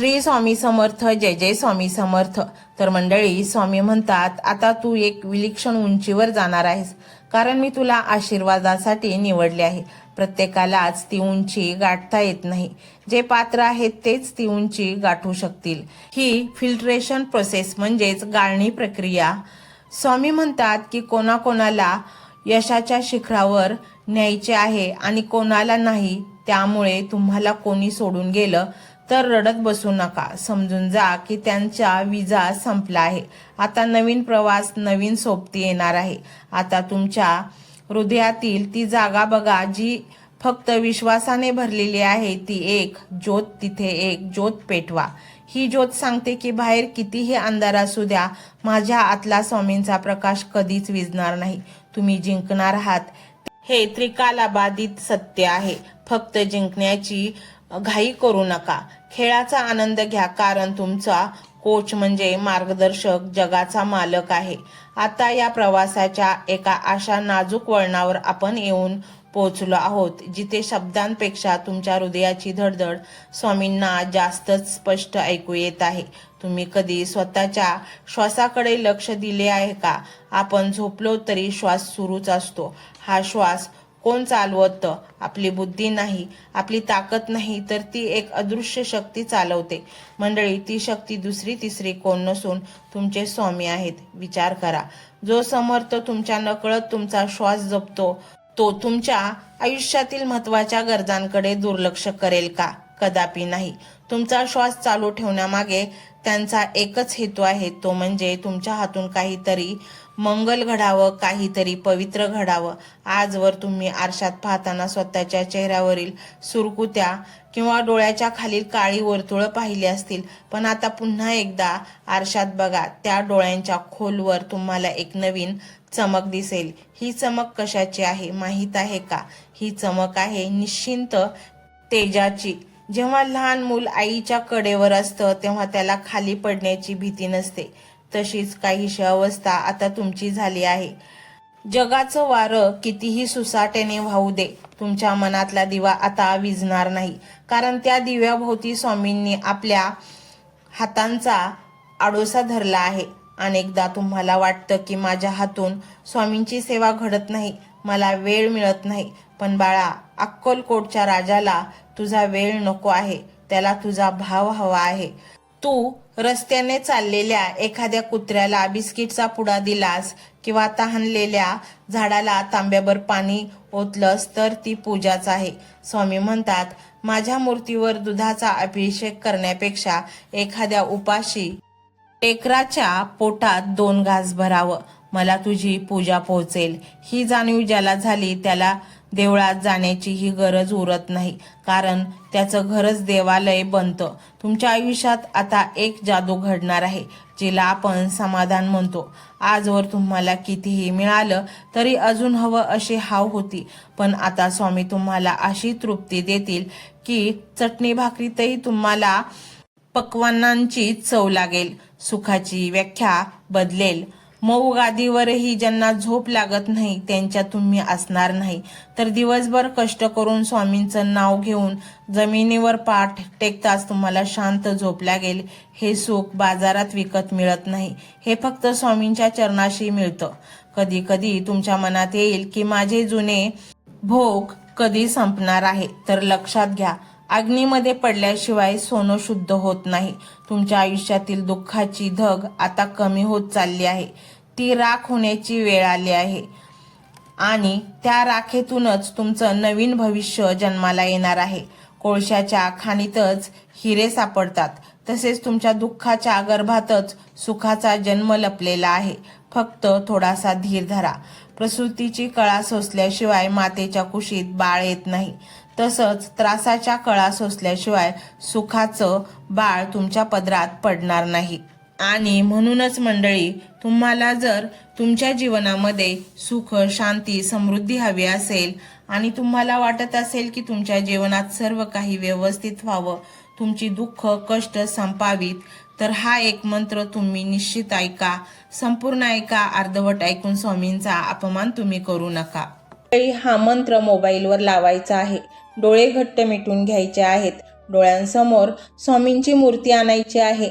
श्री स्वामी समर्थ जय जय स्वामी समर्थ. तर मंडळी स्वामी म्हणतात आता तू एक विलक्षण उंचीवर जाणार आहेस कारण मी तुला आशीर्वादासाठी निवडले आहे. प्रत्येकालाच ती उंची गाठता येत नाही. जे पात्र आहेत तेच ती उंची गाठू शकतील. ही फिल्ट्रेशन प्रोसेस म्हणजेच गाळणी प्रक्रिया. स्वामी म्हणतात की कोणाकोणाला यशाच्या शिखरावर न्यायचे आहे आणि कोणाला नाही त्यामुळे तुम्हाला कोणी सोडून गेलं तर रडत बसू नका. समजून जा की त्यांचा विजा संपला आहे. आता नवीन प्रवास नवीन सोबती येणार आहे. आता तुमच्या हृदयातील ती जागा बघा जी फक्त विश्वासाने भरलेली आहे. ती एक ज्योत तिथे एक ज्योत पेटवा. ही ज्योत सांगते की बाहेर कितीही अंधार असू द्या माझ्या आतला स्वामींचा प्रकाश कधीच विजणार नाही. तुम्ही जिंकणार आहात. हे त्रिकालाबाधित सत्य आहे. फक्त जिंकण्याची घाई करू नका. खेळाचा आनंद घ्या कारण तुमचा कोच म्हणजे मार्गदर्शक जगाचा मालक आहे. आता या प्रवासाच्या एका अशा नाजूक वळणावर आपण येऊन पोहोचलो आहोत जिथे शब्दांपेक्षा तुमच्या हृदयाची धडधड स्वामींना जास्तच स्पष्ट ऐकू येत आहे. तुम्ही कधी स्वतःच्या श्वासाकडे लक्ष दिले आहे का? आपण झोपलो तरी श्वास सुरूच असतो. हा श्वास कोण चालवतं? आपली बुद्धी नाही आपली ताकद नाही तर ती एक अदृश्य शक्ती चालवते. मंडळी ती शक्ती दुसरी तिसरी कोण नसून तुमचे स्वामी आहेत. विचार करा. जो समर्थ तुमच्या नकळत तुमचा श्वास जपतो तो तुमच्या आयुष्यातील महत्त्वाच्या गरजांकडे दुर्लक्ष करेल का? कदापि नाही. तुमचा श्वास चालू ठेवण्यामागे त्यांचा एकच हेतू आहे तो म्हणजे तुमच्या हातून काहीतरी मंगल घडावं काहीतरी पवित्र घडावं. आजवर तुम्ही आरशात पाहताना स्वतःच्या चेहऱ्यावरील सुरकुत्या किंवा डोळ्याच्या खालील काळी वर्तुळं पाहिली असतील. पण आता पुन्हा एकदा आरशात बघा त्या डोळ्यांच्या खोलवर तुम्हाला एक नवीन चमक दिसेल. ही चमक कशाची आहे माहीत आहे का? ही चमक आहे निश्चिंत तेजाची. जेव्हा लहान मूल आईच्या कडेवर असतं तेव्हा त्याला खाली पडण्याची भीती नसते. तशीच काहीशी अवस्था आता तुमची झाली आहे. जगाचं वारं कितीही सुसाटेने वाहू दे तुमच्या मनातला दिवा आता विझणार नाही. कारण त्या दिव्याभोवती स्वामींनी आपल्या हातांचा आडोसा धरला आहे. अनेकदा तुम्हाला वाटतं की माझ्या हातून स्वामींची सेवा घडत नाही मला वेळ मिळत नाही. पण बाळा अक्कलकोटच्या राजाला तुझा वेळ नको आहे. त्याला तुझा भाव हवा आहे. तू रस्त्याने चाललेल्या एखाद्या कुत्र्याला बिस्किटचा पुडा दिलास किंवा तहानलेल्या झाडाला तांब्याभर पाणी ओतलंस तर ती पूजाच आहे. स्वामी म्हणतात माझ्या मूर्तीवर दुधाचा अभिषेक करण्यापेक्षा एखाद्या उपाशी टेकराच्या पोटात दोन घास भरावं. मला तुझी पूजा पोहोचेल. ही जाणीव ज्याला झाली त्याला देवळात जाण्याची ही गरज उरत नाही. कारण त्याचं घरच देवालय बनतं. तुमच्या आयुष्यात आता एक जादू घडणार आहे जिला आपण समाधान म्हणतो. आजवर तुम्हाला कितीही मिळालं तरी अजून हवं अशी हाव होती. पण आता स्वामी तुम्हाला अशी तृप्ती देतील की चटणी भाकरीतही तुम्हाला पक्वानांची चव लागेल. सुखाची व्याख्या बदलेल. मऊ गादीवरही ज्यांना झोप लागत नाही त्यांच्या तुम्ही असणार नाही. तर दिवसभर कष्ट करून स्वामींचं नाव घेऊन जमिनीवर पाठ टेकताच तुम्हाला शांत झोप लागेल. हे सुख बाजारात विकत मिळत नाही. हे फक्त स्वामींच्या चरणाशी मिळतं. कधी कधी तुमच्या मनात येईल की माझे जुने भोग कधी संपणार आहे तर लक्षात घ्या. अग्नीमध्ये पडल्याशिवाय सोनं शुद्ध होत नाही. तुमच्या आयुष्यातील दुःखाची धग आता कमी होत चालली आहे. ती राख होण्याची वेळ आली आहे. आणि त्या राखेतूनच तुमचं नवीन भविष्य जन्माला येणार आहे. कोळशाच्या खाणीतच हिरे सापडतात. तसेच तुमच्या दुःखाच्या गर्भातच सुखाचा जन्म लपलेला आहे. फक्त थोडासा धीर धरा. प्रसूतीची कळा सोसल्याशिवाय मातेच्या कुशीत बाळ येत नाही. तसंच त्रासाच्या कळा सोसल्याशिवाय सुखाचं बाळ तुमच्या पदरात पडणार नाही. आणि म्हणूनच मंडळी तुम्हाला जर तुमच्या जीवनामध्ये सुख शांती समृद्धी हवी असेल आणि तुम्हाला वाटत असेल की तुमच्या जीवनात सर्व काही व्यवस्थित व्हावं तुमची दुःख कष्ट संपावीत तर हा एक मंत्र तुम्ही निश्चित ऐका. संपूर्ण ऐका अर्धवट ऐकून स्वामींचा अपमान तुम्ही करू नका. हा मंत्र मोबाईलवर लावायचा आहे. डोळे घट्ट मिटून घ्यायचे आहेत. डोळ्यांसमोर स्वामींची मूर्ती आणायची आहे.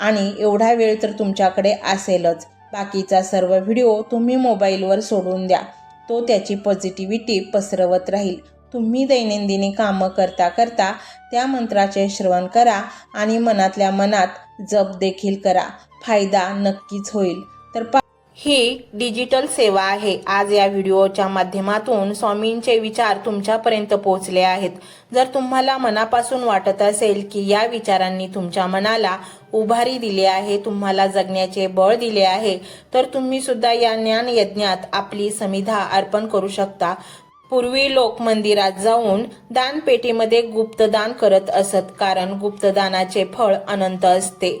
आणि एवढा वेळ तर तुमच्याकडे असेलच. बाकीचा सर्व व्हिडिओ तुम्ही मोबाईलवर सोडून द्या. तो त्याची पॉझिटिव्हिटी पसरवत राहील. तुम्ही दैनंदिनी कामं करता करता त्या मंत्राचे श्रवण करा आणि मनातल्या मनात जप देखील करा. फायदा नक्कीच होईल. तर पा ही डिजिटल सेवा आहे. आज या व्हिडिओच्या माध्यमातून स्वामींचे विचार तुमच्यापर्यंत पोहोचले आहेत. जर तुम्हाला मनापासून वाटत असेल की या विचारांनी तुमच्या मनाला उभारी दिली आहे तुम्हाला जगण्याचे बळ दिले आहे तर तुम्ही सुद्धा या ज्ञान यज्ञात आपली समिधा अर्पण करू शकता. पूर्वी लोक मंदिरात जाऊन दानपेटीमध्ये गुप्तदान करत असत कारण गुप्तदानाचे फळ अनंत असते.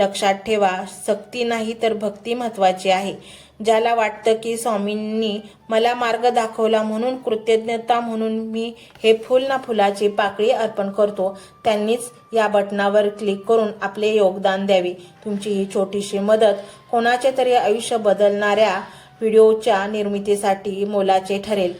लक्षात ठेवा सक्ती नाही तर भक्ती महत्वाची आहे. ज्याला वाटतं की स्वामींनी मला मार्ग दाखवला म्हणून कृतज्ञता म्हणून मी हे फुल ना फुलाची पाकळी अर्पण करतो त्यांनीच या बटनावर क्लिक करून आपले योगदान द्यावे. तुमची ही छोटीशी मदत कोणाचे तरी आयुष्य बदलणाऱ्या व्हिडिओच्या निर्मितीसाठी मोलाचे ठरेल.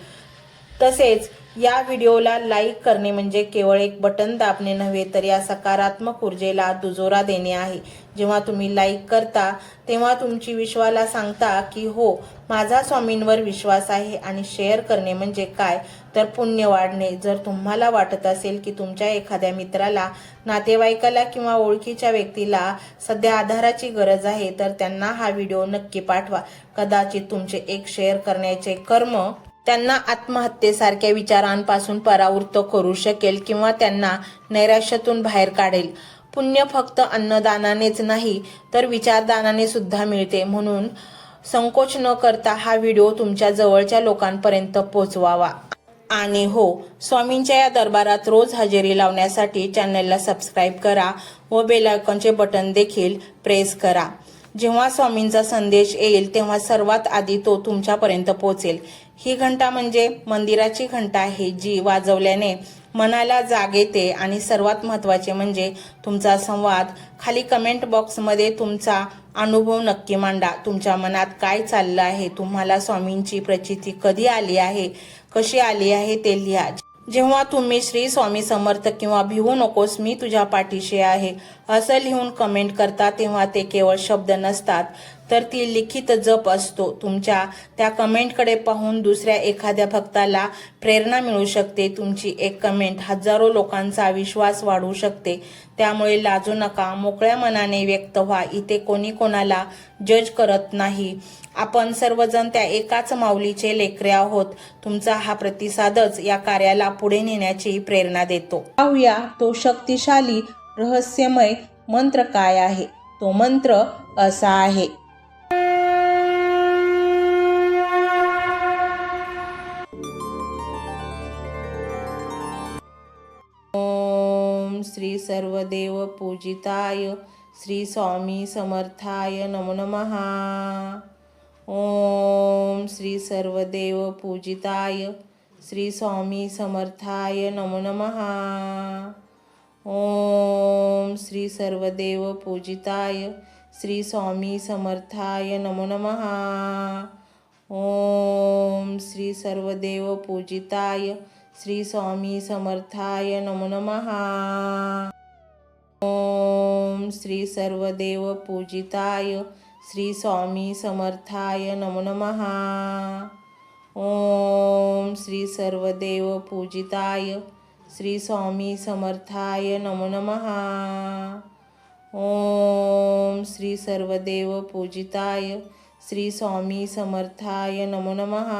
तसेच या व्हिडिओला लाईक करणे म्हणजे केवळ एक बटन दाबणे नव्हे तर या सकारात्मक ऊर्जेला दुजोरा देणे आहे. जेव्हा तुम्ही लाईक करता तेव्हा तुमची विश्वाला सांगता की हो माझा स्वामींवर विश्वास आहे आणि शेअर करणे म्हणजे काय? तर पुण्य वाढणे. जर तुम्हाला वाटत असेल की तुमच्या एखाद्या मित्राला नातेवाईकाला किंवा ओळखीच्या व्यक्तीला सध्या आधाराची गरज आहे तर त्यांना हा व्हिडिओ नक्की पाठवा. कदाचित तुमचे एक शेअर करण्याचे कर्म त्यांना आत्महत्येसारख्या विचारांपासून परावृत्त करू शकेल किंवा त्यांना नैराश्यातून बाहेर काढेल. पुण्य फक्त अन्नदानानेच नाही तर विचारदानाने सुद्धा मिळते. म्हणून संकोच न करता हा व्हिडिओ तुमच्या जवळच्या लोकांपर्यंत पोहोचवावा आणि हो स्वामींच्या या दरबारात रोज हजेरी लावण्यासाठी चॅनलला सबस्क्राईब करा व बेलायकॉनचे बटन देखील प्रेस करा. जेव्हा स्वामींचा संदेश येईल तेव्हा सर्वात आधी तो तुमच्यापर्यंत पोहोचेल ही घंटा म्हणजे मंदिराची घंटा आहे जी वाजवल्याने मनाला जाग येते आणि सर्वात महत्त्वाचे म्हणजे तुमचा संवाद. खाली कमेंट बॉक्समध्ये तुमचा अनुभव नक्की मांडा. तुमच्या मनात काय चाललं आहे? तुम्हाला स्वामींची प्रचिती कधी आली आहे? कशी आली आहे ते लिहा. जेव्हा तुम्ही श्री स्वामी समर्थ किंवा भिवू नकोस मी तुझ्या पाठीशी आहे. असं लिहून कमेंट करता तेव्हा ते केवळ शब्द नसतात. तर ती लिखित जप असतो. तुमच्या त्या कमेंटकडे पाहून दुसऱ्या एखाद्या भक्ताला प्रेरणा मिळू शकते. तुमची एक कमेंट हजारो लोकांचा विश्वास वाढू शकते. त्यामुळे लाजू नका मोकळ्या मनाने व्यक्त व्हा. इथे कोणी कोणाला जज करत नाही. आपण सर्वजण त्या एकाच माऊलीचे लेकरे आहोत. तुमचा हा प्रतिसादच या कार्याला पुढे नेण्याची प्रेरणा देतो. पाहूया तो शक्तिशाली रहस्यमय मंत्र काय आहे? तो मंत्र असा आहे. ओम श्री सर्वदेव पूजिताय श्री स्वामी समर्थाय नमो नमः. ओम श्री सर्वदेव पूजिताय श्री स्वामी समर्थाय नमो नमहा ओम श्री सर्वदेव पूजिताय श्री स्वामी समर्थाय नमो नमहा ओम श्री सर्वदेव पूजिताय श्री स्वामी समर्थाय नमो नमहा ओम श्री सर्वदेव पूजिताय श्री स्वामी समर्थाय नमो नमहा ओम श्री सर्वदेव पूजिताय श्री स्वामी समर्थाय नमो नमहा ओम श्री सर्वदेव पूजिताय श्री स्वामी समर्थाय नमो नमः.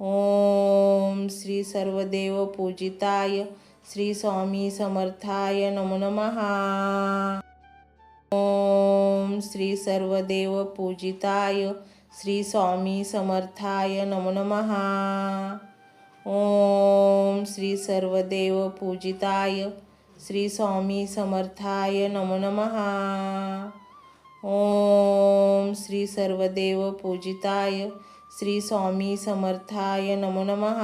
ओम श्री सर्वदेव पूजिताय श्री स्वामी समर्थाय नमो नमहा श्री सर्वदेव पूजिताय श्री स्वामी समर्थाय नमो नमः. ओम श्री सर्वदेव पूजिताय श्री स्वामी समर्थाय नमो नमः. ओम श्री सर्वदेव पूजिताय श्री स्वामी समर्थाय नमो नमः.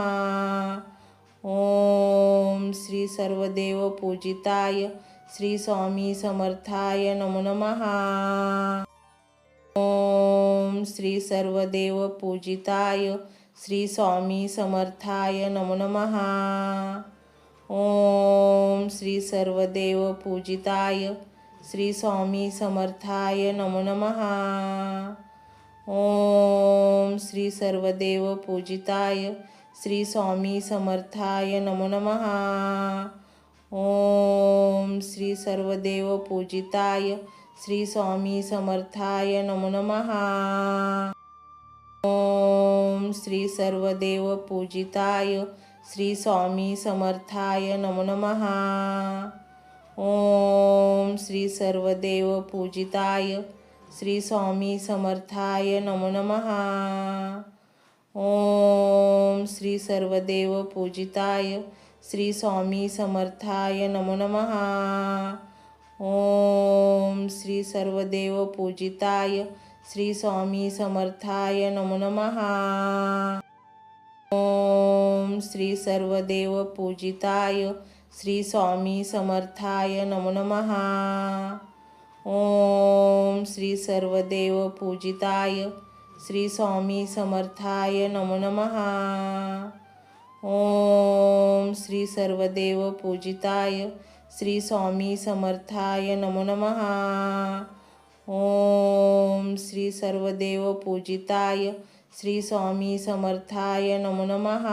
ओम श्री सर्वदेव पूजिताय श्री स्वामी समर्थाय नमो नमः। ओम श्री सर्वदेव पूजिताय श्री स्वामी समर्थाय नमो नमः। ओम श्री सर्वदेव पूजिताय श्री स्वामी समर्थाय नमो नमः। ओम श्री सर्वदेव पूजिताय श्री स्वामी समर्थाय नमो नमः। ओम श्री सर्वदेव पूजिताय श्री स्वामी समर्थाय नमो नमहा ओम श्री सर्वदेव पूजिताय श्री स्वामी समर्थाय नमो नमहा ओम श्री सर्वदेव पूजिताय श्री स्वामी समर्थाय नमो नमहा ओम श्री सर्वदेव पूजिताय श्री स्वामी समर्थाय नमो नमः। ओम श्री सर्वदेव पूजिताय श्री स्वामी समर्थाय नमो नमहा ओम श्री सर्वदेव पूजिताय श्री स्वामी समर्थाय नमो नमः। ओम श्री सर्वदेव पूजिताय श्री स्वामी समर्थाय नमो नमः। ओम श्री सर्वदेव पूजिताय श्री स्वामी समर्थाय नमो नमः. ओम श्री सर्वदेव पूजिताय श्री स्वामी समर्थाय नमो नमः.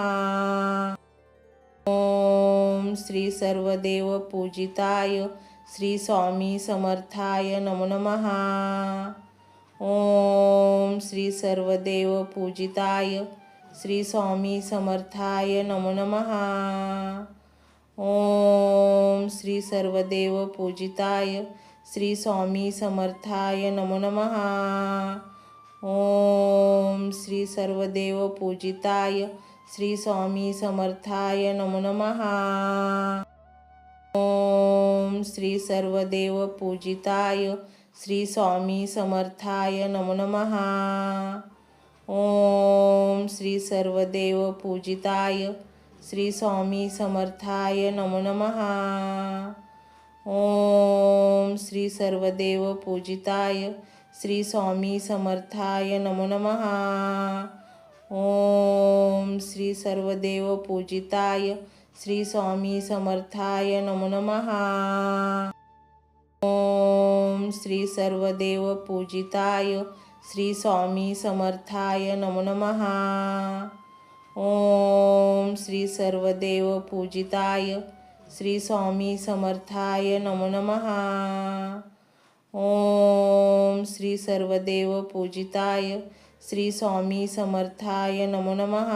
ओम श्री सर्वदेव पूजिताय श्री स्वामी समर्थाय नमो नमः. ओम श्री सर्वदेव पूजिताय श्री स्वामी समर्थाय नमो नमः. ओम श्री सर्वदेव पूजिताय श्री स्वामी समर्थाय नमो नमः. ओम श्री सर्वदेव पूजिताय श्री स्वामी समर्थाय नमो नमः. ओम श्री सर्वदेव पूजिताय श्री स्वामी समर्थाय नमो नमः. ओम श्री सर्वदेव पूजिताय श्री स्वामी समर्थाय नमो नमहा ओम श्री सर्वदेव पूजिताय श्री स्वामी समर्थाय नमो नमहा ओम श्री सर्वदेव पूजिताय श्री स्वामी समर्थाय नमो नमहा ओम श्री सर्वदेव पूजिताय श्री स्वामी समर्थाय नमो नमः. ओम श्री सर्वदेव पूजिताय श्री स्वामी समर्थाय नमो नमः. ओम श्री सर्वदेव पूजिताय श्री स्वामी समर्थाय नमो नमः.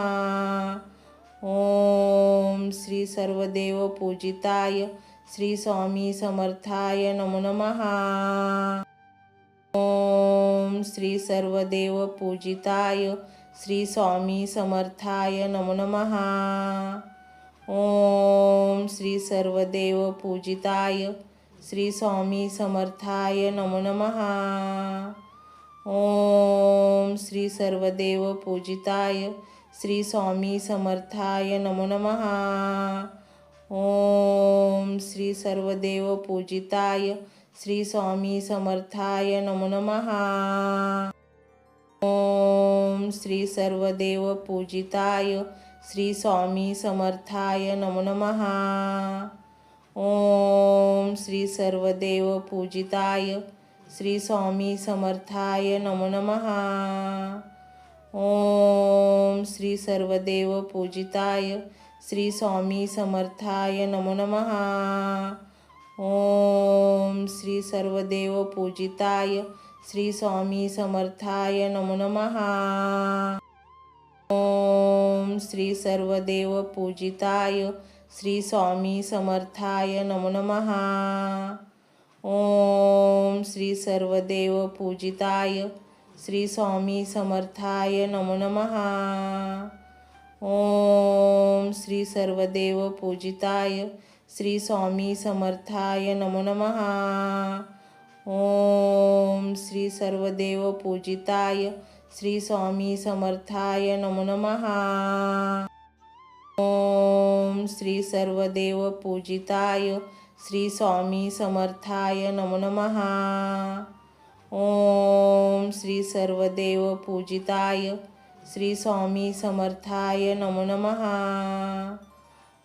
ओम श्री सर्वदेव पूजिताय श्री स्वामी समर्थाय नमो नमः. श्री सर्वदेव पूजिताय श्री स्वामी समर्थाय नमो नमः. ओम श्री सर्वदेव पूजिताय श्री स्वामी समर्थाय नमो नमः. ओम श्री सर्वदेव पूजिताय श्री स्वामी समर्थाय नमो नमः. ओम श्री सर्वदेव पूजिताय श्री स्वामी समर्थाय नमो नमहा ओम श्री सर्वदेव पूजिताय श्री स्वामी समर्थाय नमो नमहा ओम श्री सर्वदेव पूजिताय श्री स्वामी समर्थाय नमो नमः. ओम श्री सर्वदेव पूजिताय श्री स्वामी समर्थाय नमो नमः. ओम श्री सर्वदेव पूजिताय श्री स्वामी समर्थाय नमो नमः। ओम श्री सर्वदेव पूजिताय श्री स्वामी समर्थाय नमो नमः। ओम श्री सर्वदेव पूजिताय श्री स्वामी समर्थाय नमो नमः। ओम श्री सर्वदेव पूजिताय श्री स्वामी समर्थाय नमो नमः. ओम श्री सर्वदेव पूजिताय श्री स्वामी समर्थाय नमो नमः. ओम श्री सर्वदेव पूजिताय श्री स्वामी समर्थाय नमो नमः. ओम श्री सर्वदेव पूजिताय श्री स्वामी समर्थाय नमो नमः.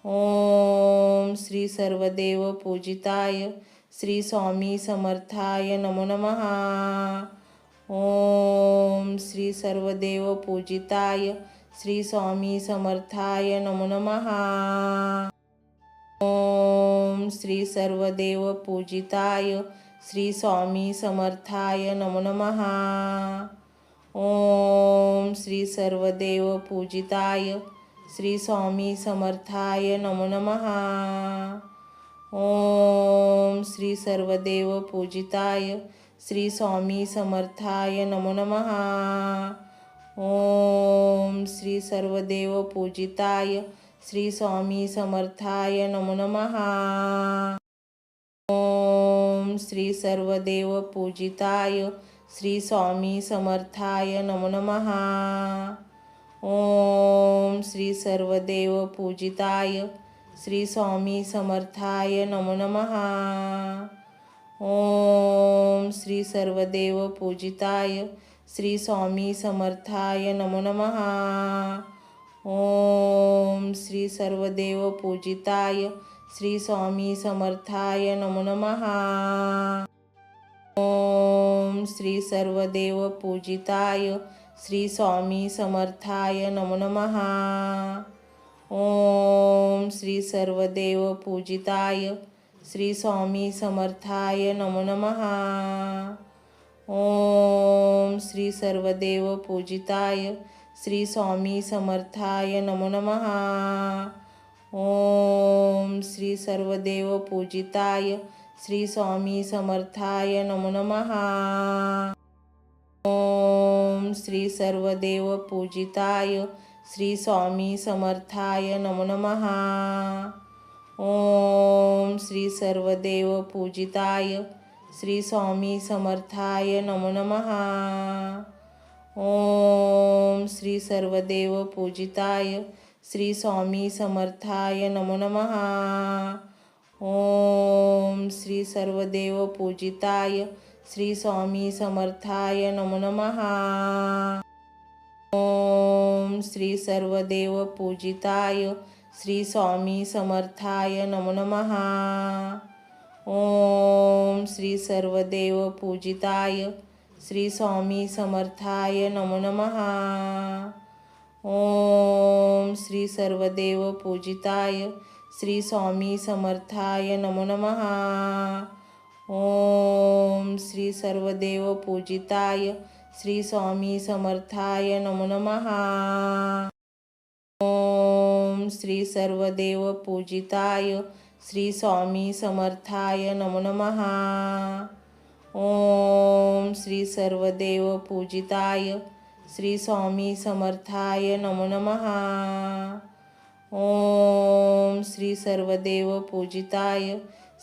ओम श्री सर्वदेव पूजिताय श्री स्वामी समर्थाय नमो नमः. ओम श्री सर्वदेव पूजिताय श्री स्वामी समर्थाय नमो नमः. ओम श्री सर्वदेव पूजिताय श्री स्वामी समर्थाय नमो नमः. ओम श्री सर्वदेव पूजिताय श्री स्वामी समर्थाय नमो नमहा ओम श्री सर्वदेव पूजिताय श्री स्वामी समर्थाय नमो नमहा ओम श्री सर्वदेव पूजिताय श्री स्वामी समर्थाय नमो नमहा ओम श्री सर्वदेव पूजिताय श्री स्वामी समर्थाय नमो नमहा ओम श्री सर्वदेव पूजिताय श्री स्वामी समर्थाय नमो नमः। ओम श्री सर्वदेव पूजिताय श्री स्वामी समर्थाय नमो नमः। ओम श्री सर्वदेव पूजिताय श्री स्वामी समर्थाय नमो नमः। ओम श्री सर्वदेव पूजिताय श्री स्वामी समर्थाय नमो नमहा ओम श्री सर्वदेव पूजिताय श्री स्वामी समर्थाय नमो नमहा ओम श्री सर्वदेव पूजिताय श्री स्वामी समर्थाय नमो नमः. ओम श्री सर्वदेव पूजिताय श्री स्वामी समर्थाय नमो नमः. श्री सर्वदेव पूजिताय श्री स्वामी समर्थाय नमो नमः. ओम श्री सर्वदेव पूजिताय श्री स्वामी समर्थाय नमो नमः. ओम श्री सर्वदेव पूजिताय श्री स्वामी समर्थाय नमो नमः. ओम श्री सर्वदेव पूजिताय श्री स्वामी समर्थाय नमो नमहा ओम श्री सर्वदेव पूजिताय श्री स्वामी समर्थाय नमो नमः। ओम श्री सर्वदेव पूजिताय श्री स्वामी समर्थाय नमो नमहा ओम श्री सर्वदेव पूजिताय श्री स्वामी समर्थाय नमो नमः। ओम श्री सर्वदेव पूजिताय श्री स्वामी समर्थाय नमो नमहा ओम श्री सर्वदेव पूजिताय श्री स्वामी समर्थाय नमो नमहा ओम श्री सर्वदेव पूजिताय श्री स्वामी समर्थाय नमो नमहा ओम श्री सर्वदेव पूजिताय